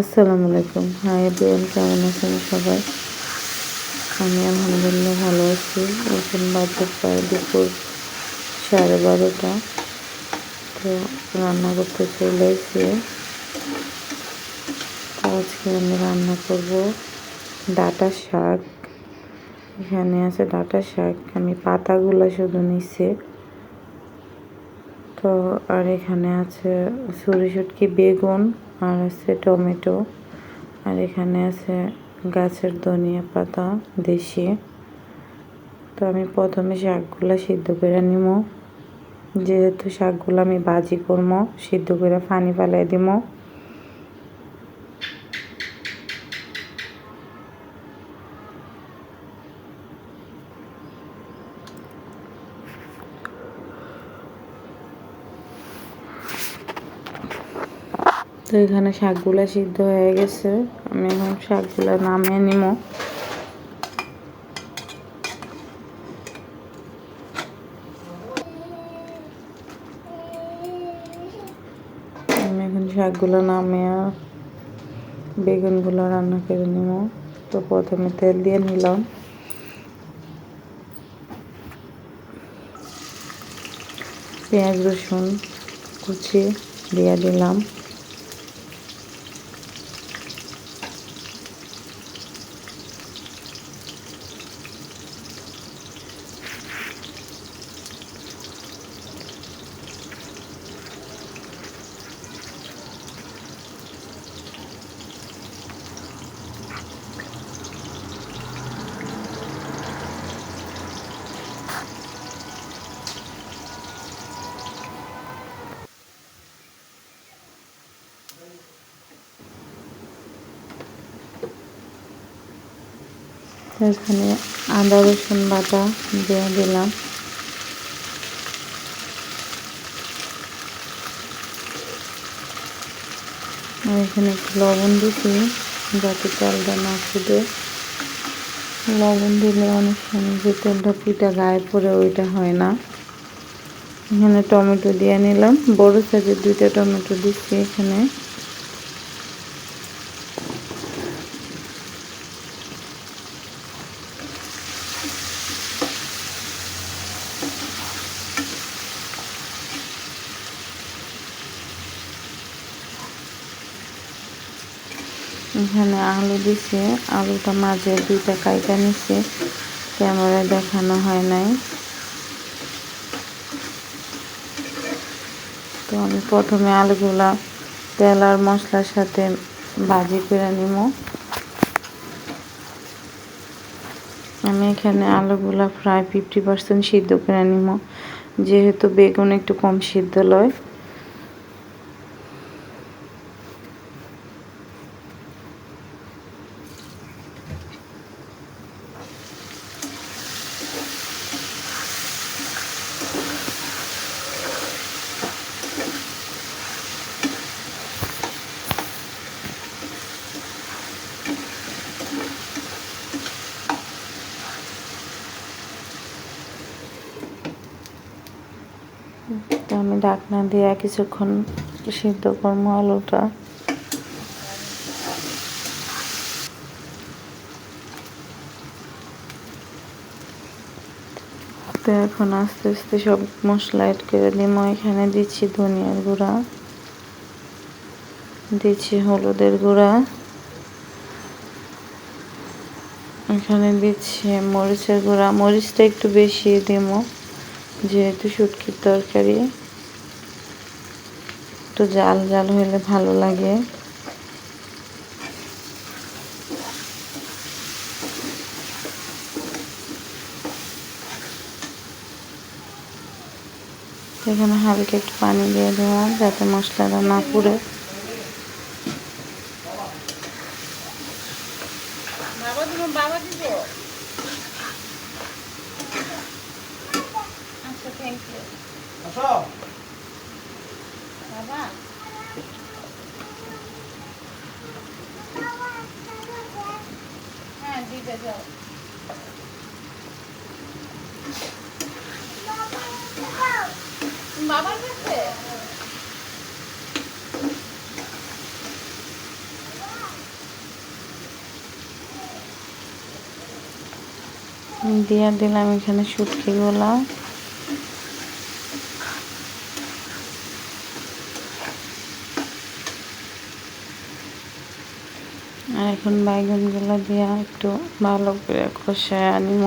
আসসালামু আলাইকুম। Hi everyone কেমন আছেন সবাই? আমি আলহামদুলিল্লাহ ভালো আছি। এখন বাজে প্রায় দুপুর সাড়ে বারোটা। তো রান্না করতে চলে এসে আজকে আমি রান্না করব ডাটা শাক। এখানে আছে ডাটা শাক। আমি পাতাগুলো শুধু নিচ্ছি। তো আর এখানে আছে সুরি শুটকি বেগুন। আর আছে টমেটো। আর এখানে আছে গাছের ধনিয়া পাতা, দেশি। তো আমি প্রথমে শাকগুলো সিদ্ধ করে নিব। যেহেতু শাকগুলো আমি বাজি করব, সিদ্ধ করে পানি ফালাই দিব। তো এখানে শাকগুলা সিদ্ধ হয়ে গেছে। আমি এখন শাকগুলা নামিয়ে নিব। আমি এখন শাকগুলো নামিয়ে বেগুনগুলো রান্না করে নিব। তো প্রথমে তেল দিয়ে নিলাম। পেঁয়াজ রসুন কুচি দিয়ে দিলাম। এখানে আদা, রসুন বাটা দিয়ে দিলাম। এখানে একটু লবণ দিচ্ছি যাতে তেলটা না ফুটে। লবণ দিলে অনেক সময় যে তেলটা ফুটে গায়ে পড়ে ওইটা হয় না। এখানে টমেটো দিয়ে নিলাম। বড় সাইজের দুইটা টমেটো দিচ্ছি এখানে। এখানে আলু দিছে। আলুটা মাঝে দুইটা কাইটা নিচ্ছে ক্যামেরায় দেখানো হয় নাই। তো আমি প্রথমে আলুগুলা তেল আর মশলার সাথে ভাজি করে নিব। আমি এখানে আলুগুলা প্রায় ফিফটি পার্সেন্ট সিদ্ধ করে নিব। যেহেতু বেগুন একটু কম সিদ্ধ লয়। ডাকনা দিয়ে কিছুক্ষণ সিদ্ধ করব আলুটা। তো এখন আস্তে আস্তে সব মশলা এড করে দিব এখানে দিচ্ছি ধনিয়ার গুঁড়া, দিচ্ছি হলুদের গুঁড়া, এখানে দিচ্ছি মরিচের গুঁড়া। মরিচটা একটু বেশি দিব যেহেতু শুটকির তরকারি। একটু জাল জাল হলে ভালো লাগে। এখানে হালকা একটু পানি দিয়ে দেওয়া যাতে মশলাটা না পুড়ে। বাবা বাবা। হ্যাঁ, বাবার কাছে? দিলাম এখানে সুটকিগুলা আর এখন বাইগনগুলো দিয়া একটু ভালো করে কষায় আনিম।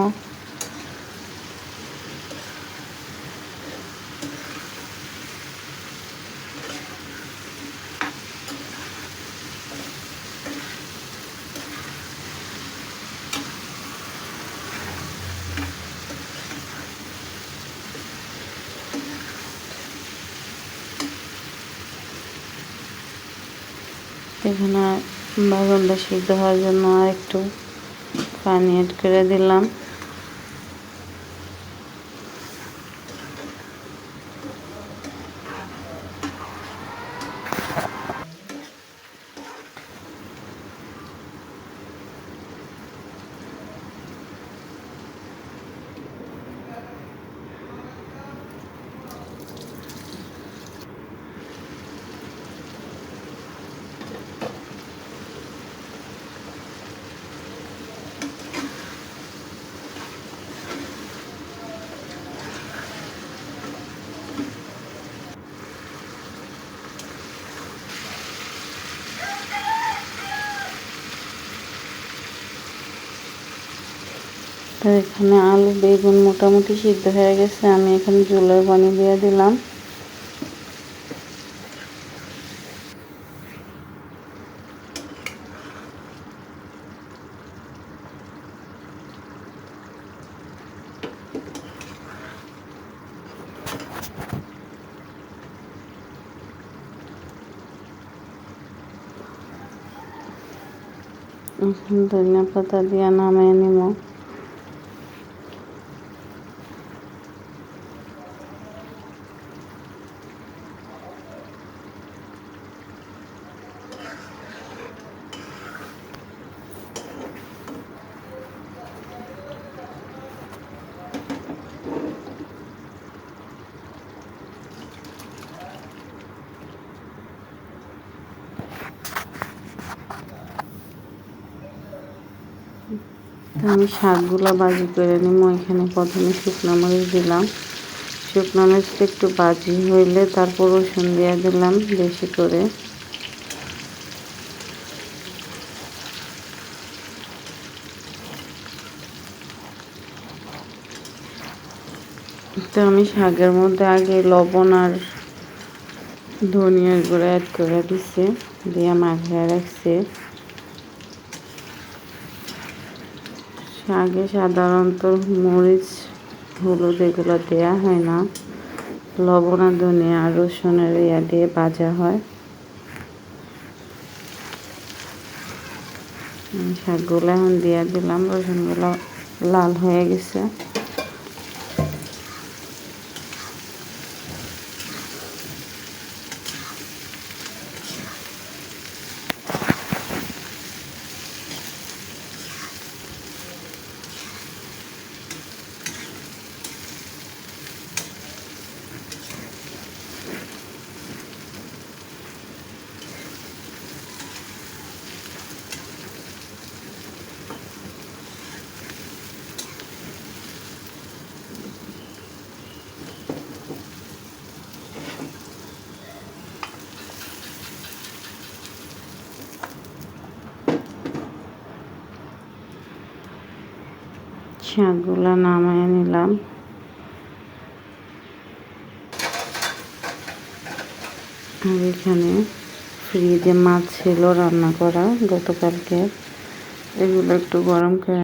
এখানে বাগানটা সিদ্ধ হওয়ার জন্য আর একটু পানি অ্যাড করে দিলাম। তো এখানে আলু, বেগুন মোটামুটি সিদ্ধ হয়ে গেছে। আমি এখানে জলের পানি দিয়ে দিলাম। ধনিয়া পাতা দিয়ে নামিয়ে নিব। আমি শাকগুলো বাজি করে নিব। এখানে প্রথমে শুকনো মরিচ দিলাম। শুকনো মরিচটা একটু বাজি হইলে তারপর রসুন দিয়ে দিলাম বেশি করে। তো আমি শাকের মধ্যে আগে লবণ আর ধনিয়ার গুঁড়ো অ্যাড করে দিছি, দিয়ে মাখিয়ে রাখছি। শাকে সাধারণত মরিচ, হলুদ এগুলো দেওয়া হয় না। লবণ আর ধনিয়া আর রসুনের ইয়া দিয়ে ভাজা হয়। শাকগুলো এখন দিয়ে দিলাম, রসুনগুলো লাল হয়ে গেছে। শাকগুলো নামায় নিলাম। আর এখানে ফ্রিজে মাছ ছিল রান্না করা গতকালকে। এগুলো একটু গরম করে